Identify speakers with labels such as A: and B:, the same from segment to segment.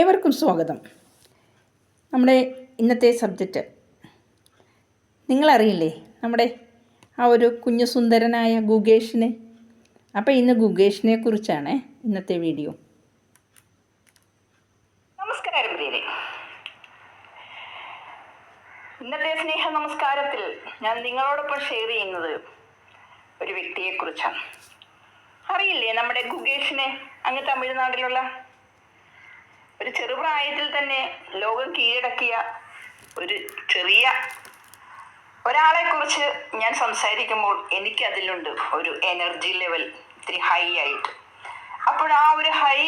A: ഏവർക്കും സ്വാഗതം. നമ്മുടെ ഇന്നത്തെ സബ്ജക്റ്റ്. നിങ്ങളറിയില്ലേ നമ്മുടെ ആ ഒരു കുഞ്ഞു സുന്ദരനായ ഗുഗേഷിനെ? അപ്പോൾ ഇന്ന് ഗുഗേഷിനെ കുറിച്ചാണ് ഇന്നത്തെ വീഡിയോ.
B: നമസ്കാരം പ്രിയരെ ഇന്നത്തെ സ്നേഹ നമസ്കാരത്തിൽ ഞാൻ നിങ്ങളോടൊപ്പം ഷെയർ ചെയ്യുന്നത് ഒരു വ്യക്തിയെക്കുറിച്ചാണ്. അറിയില്ലേ നമ്മുടെ ഗുഗേഷിനെ അങ്ങ് തമിഴ്നാട്ടിലുള്ള ഒരു ചെറുപ്രായത്തിൽ തന്നെ ലോകം കീഴടക്കിയ ഒരു ചെറിയ ഒരാളെ കുറിച്ച് ഞാൻ സംസാരിക്കുമ്പോൾ എനിക്ക് അതിലുണ്ട് ഒരു എനർജി ലെവൽ ഇത്തിരി ഹൈ ആയിട്ട്. അപ്പോൾ ആ ഒരു ഹൈ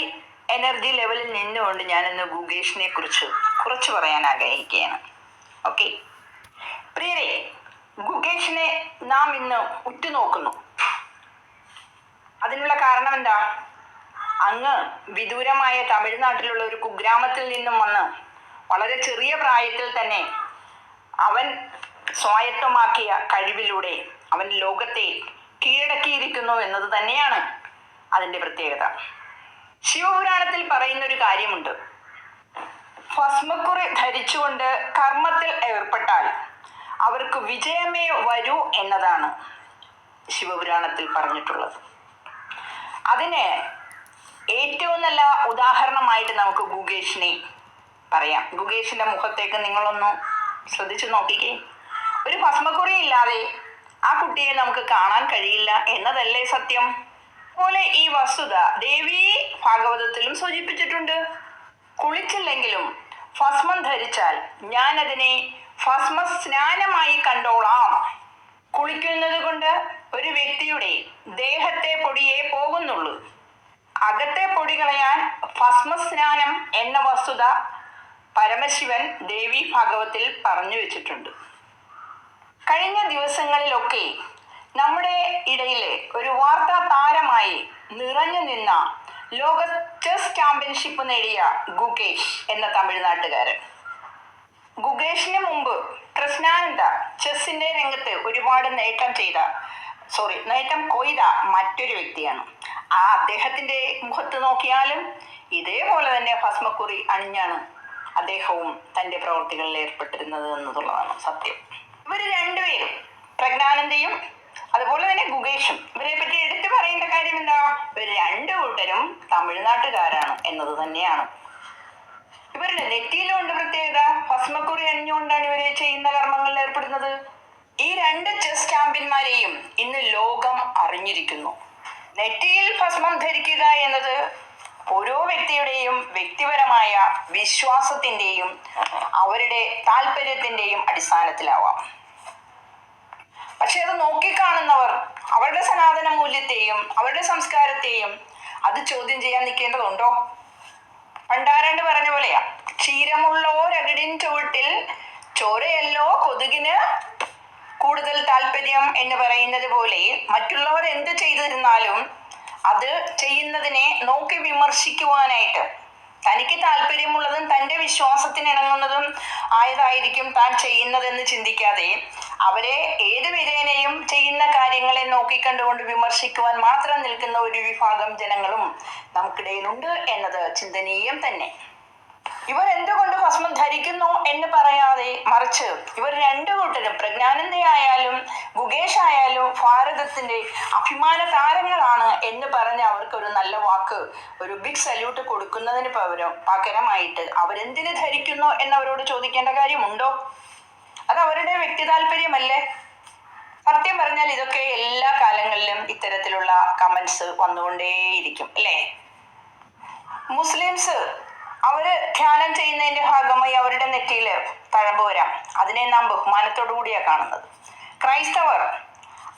B: എനർജി ലെവലിൽ നിന്നുകൊണ്ട് ഞാൻ ഇന്ന് ഗുഗേഷിനെ കുറിച്ച് കുറച്ച് പറയാൻ ആഗ്രഹിക്കുകയാണ്. ഓക്കെ പ്രിയരെ ഗുഗേഷിനെ നാം ഇന്ന് ഉറ്റുനോക്കുന്നു. അതിനുള്ള കാരണം എന്താ? അങ്ങ് വിദൂരമായ തമിഴ്നാട്ടിലുള്ള ഒരു കുഗ്രാമത്തിൽ നിന്നും വന്ന് വളരെ ചെറിയ പ്രായത്തിൽ തന്നെ അവൻ സ്വായത്തമാക്കിയ കഴിവിലൂടെ അവൻ ലോകത്തെ കീഴടക്കിയിരിക്കുന്നു എന്നത് തന്നെയാണ് അതിന്റെ പ്രത്യേകത. ശിവപുരാണത്തിൽ പറയുന്ന ഒരു കാര്യമുണ്ട്. ഭസ്മക്കുറി ധരിച്ചുകൊണ്ട് കർമ്മത്തിൽ ഏർപ്പെട്ടാൽ അവർക്ക് വിജയമേ വരൂ എന്നതാണ് ശിവപുരാണത്തിൽ പറഞ്ഞിട്ടുള്ളത്. അതിന് ഏറ്റവും നല്ല ഉദാഹരണമായിട്ട് നമുക്ക് ഗുഗേഷിനെ പറയാം. ഗുഗേഷിന്റെ മുഖത്തേക്ക് നിങ്ങളൊന്ന് ശ്രദ്ധിച്ചു നോക്കിക്കേ. ഒരു ഭസ്മക്കുറി ഇല്ലാതെ ആ കുട്ടിയെ നമുക്ക് കാണാൻ കഴിയില്ല എന്നതല്ലേ സത്യം? പോലെ ഈ വസ്തുത ദേവി ഭാഗവതത്തിലും സൂചിപ്പിച്ചിട്ടുണ്ട്. കുളിച്ചില്ലെങ്കിലും ഭസ്മം ധരിച്ചാൽ ഞാൻ അതിനെ ഭസ്മ സ്നാനമായി കണ്ടോളാം. കുളിക്കുന്നത് കൊണ്ട് ഒരു വ്യക്തിയുടെ ദേഹത്തെ പൊടിയേ പോകുന്നുള്ളൂ. അകത്തെ പൊടി കളയാൻ ഭസ്മസ്നാനം എന്ന വസ്തുത പരമശിവൻ ദേവി ഭാഗവത്തിൽ പറഞ്ഞു വെച്ചിട്ടുണ്ട്. കഴിഞ്ഞ ദിവസങ്ങളിലൊക്കെ നമ്മുടെ ഇടയിലെ ഒരു വാർത്താ താരമായി നിറഞ്ഞു നിന്ന ലോക ചെസ് ചാമ്പ്യൻഷിപ്പ് നേടിയ ഗുഗേഷ് എന്ന തമിഴ്നാട്ടുകാരൻ. ഗുഗേഷിന് മുമ്പ് കൃഷ്ണാനന്ദ ചെസ്സിന്റെ രംഗത്ത് ഒരുപാട് നേട്ടം ചെയ്ത സോറി നേട്ടം കൊയ്ത മറ്റൊരു വ്യക്തിയാണ്. ആ അദ്ദേഹത്തിന്റെ മുഖത്ത് നോക്കിയാലും ഇതേപോലെ തന്നെ ഭസ്മക്കുറി അണിഞ്ഞാണ് അദ്ദേഹവും തന്റെ പ്രവർത്തികളിൽ ഏർപ്പെട്ടിരുന്നത് എന്നുള്ളതാണ് സത്യം. ഇവർ രണ്ടുപേരും പ്രജ്ഞാനന്ദയും അതുപോലെ തന്നെ ഗുഗേഷും ഇവരെ പറ്റി എടുത്തു പറയേണ്ട കാര്യം എന്താ? ഇവർ രണ്ടു കൂട്ടരും തമിഴ്നാട്ടുകാരാണ് എന്നത് തന്നെയാണ്. ഇവരുടെ നെറ്റിയിലുണ്ട് പ്രത്യേകത. ഭസ്മക്കുറി അണിഞ്ഞുകൊണ്ടാണ് ഇവരെ ചെയ്യുന്ന കർമ്മങ്ങളിൽ ഏർപ്പെടുന്നത്. ഈ രണ്ട് ചെസ് ചാമ്പ്യന്മാരെയും ഇന്ന് ലോകം അറിഞ്ഞിരിക്കുന്നു. നെറ്റിയിൽ ഭസ്മം ധരിക്കുക എന്നത് ഓരോ വ്യക്തിയുടെയും വ്യക്തിപരമായ വിശ്വാസത്തിന്റെയും അവരുടെ താല്പര്യത്തിന്റെയും അടിസ്ഥാനത്തിലാവാം. പക്ഷെ അത് നോക്കിക്കാണുന്നവർ അവരുടെ സനാതന മൂല്യത്തെയും അവരുടെ സംസ്കാരത്തെയും അത് ചോദ്യം ചെയ്യാൻ നിൽക്കേണ്ടതുണ്ടോ? പണ്ടാരണ്ട് പറഞ്ഞ പോലെയാ ക്ഷീരമുള്ളോരകിടിൻ ചുവട്ടിൽ ചോരയല്ലോ കൊതുകിന് കൂടുതൽ താല്പര്യം എന്ന് പറയുന്നത് പോലെ മറ്റുള്ളവർ എന്ത് ചെയ്തിരുന്നാലും അത് ചെയ്യുന്നതിനെ നോക്കി വിമർശിക്കുവാനായിട്ട് തനിക്ക് താല്പര്യമുള്ളതും തന്റെ വിശ്വാസത്തിന് ഇണങ്ങുന്നതും ആയതായിരിക്കും താൻ ചെയ്യുന്നതെന്ന് ചിന്തിക്കാതെ അവരെ ഏത് വിധേനയും ചെയ്യുന്ന കാര്യങ്ങളെ നോക്കിക്കണ്ടുകൊണ്ട് വിമർശിക്കുവാൻ മാത്രം നിൽക്കുന്ന ഒരു വിഭാഗം ജനങ്ങളും നമുക്കിടയിലുണ്ട് എന്നത് ചിന്തനീയം തന്നെ. ഇവർ എന്തുകൊണ്ട് ഭസ്മം ധരിക്കുന്നു എന്ന് പറയാതെ മറിച്ച് ഇവർ രണ്ടു കൂട്ടരും പ്രജ്ഞാനന്ദയായാലും ഗുഗേഷ് ആയാലും ഭാരതത്തിന്റെ അഭിമാന താരങ്ങളാണ് എന്ന് പറഞ്ഞ് അവർക്ക് ഒരു നല്ല വാക്ക് ഒരു ബിഗ് സല്യൂട്ട് കൊടുക്കുന്നതിന് പകരം പകരമായിട്ട് അവരെന്തിന് ധരിക്കുന്നു എന്നവരോട് ചോദിക്കേണ്ട കാര്യമുണ്ടോ? അത് അവരുടെ വ്യക്തി താല്പര്യമല്ലേ? സത്യം പറഞ്ഞാൽ ഇതൊക്കെ എല്ലാ കാലങ്ങളിലും ഇത്തരത്തിലുള്ള കമന്റ്സ് വന്നുകൊണ്ടേയിരിക്കും അല്ലേ? മുസ്ലിംസ് അവർ ധ്യാനം ചെയ്യുന്നതിന്റെ ഭാഗമായി അവരുടെ നെറ്റിയിൽ തഴമ്പ് വരാം. അതിനെ നാം ബഹുമാനത്തോടു കൂടിയാണ് കാണുന്നത്. ക്രൈസ്തവർ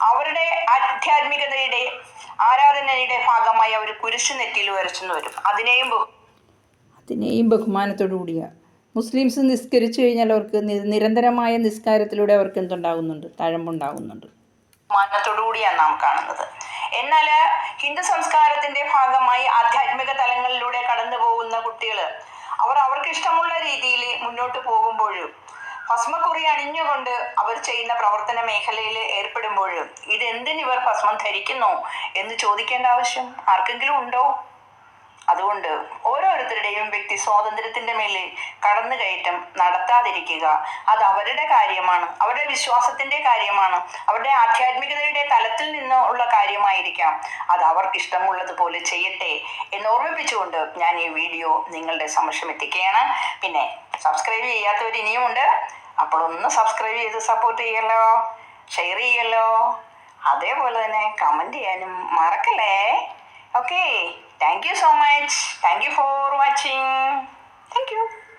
B: അവരുടെ ആധ്യാത്മികതയുടെ ആരാധനയുടെ ഭാഗമായി അവർ കുരിശ് നെറ്റിയിൽ വരച്ചെന്ന് വരും. അതിനെയും
A: അതിനെയും ബഹുമാനത്തോടു കൂടിയാണ് മുസ്ലിംസ് നിസ്കരിച്ചു കഴിഞ്ഞാൽ അവർക്ക് നിരന്തരമായ നിസ്കാരത്തിലൂടെ അവർക്ക് എന്തുണ്ടാകുന്നുണ്ട്? തഴമ്പുണ്ടാകുന്നുണ്ട്.
B: ബഹുമാനത്തോടു കൂടിയാണ് നാം കാണുന്നത്. എന്നാൽ ഹിന്ദു സംസ്കാരത്തിന്റെ ഭാഗമായി ആധ്യാത്മിക തലങ്ങളിലൂടെ കടന്നു പോകുന്ന കുട്ടികൾ അവർ അവർക്ക് ഇഷ്ടമുള്ള രീതിയിൽ മുന്നോട്ട് പോകുമ്പോഴും ഭസ്മക്കുറി അണിഞ്ഞുകൊണ്ട് അവർ ചെയ്യുന്ന പ്രവർത്തന മേഖലയിൽ ഏർപ്പെടുമ്പോഴും ഇത് എന്തിന് ഇവർ ഭസ്മം ധരിക്കുന്നു എന്ന് ചോദിക്കേണ്ട ആവശ്യം ആർക്കെങ്കിലും ഉണ്ടോ? അതുകൊണ്ട് ഓരോരുത്തരുടെയും വ്യക്തി സ്വാതന്ത്ര്യത്തിന്റെ മേലിൽ കടന്നുകയറ്റം നടത്താതിരിക്കുക. അത് അവരുടെ കാര്യമാണ് അവരുടെ വിശ്വാസത്തിന്റെ കാര്യമാണ് അവരുടെ ആധ്യാത്മികതയുടെ തലത്തിൽ നിന്ന് ഉള്ള കാര്യമായിരിക്കാം. അത് അവർക്ക് ഇഷ്ടമുള്ളതുപോലെ ചെയ്യട്ടെ എന്ന് ഓർമ്മിപ്പിച്ചുകൊണ്ട് ഞാൻ ഈ വീഡിയോ നിങ്ങളുടെ സമക്ഷം എത്തിക്കുകയാണ്. പിന്നെ സബ്സ്ക്രൈബ് ചെയ്യാത്തവർ ഇനിയുമുണ്ട് അപ്പോൾ ഒന്ന് സബ്സ്ക്രൈബ് ചെയ്ത് സപ്പോർട്ട് ചെയ്യല്ലോ ഷെയർ ചെയ്യല്ലോ. അതേപോലെ തന്നെ കമന്റ് ചെയ്യാനും മറക്കല്ലേ? Okay Thank you so much. Thank you for watching. Thank you.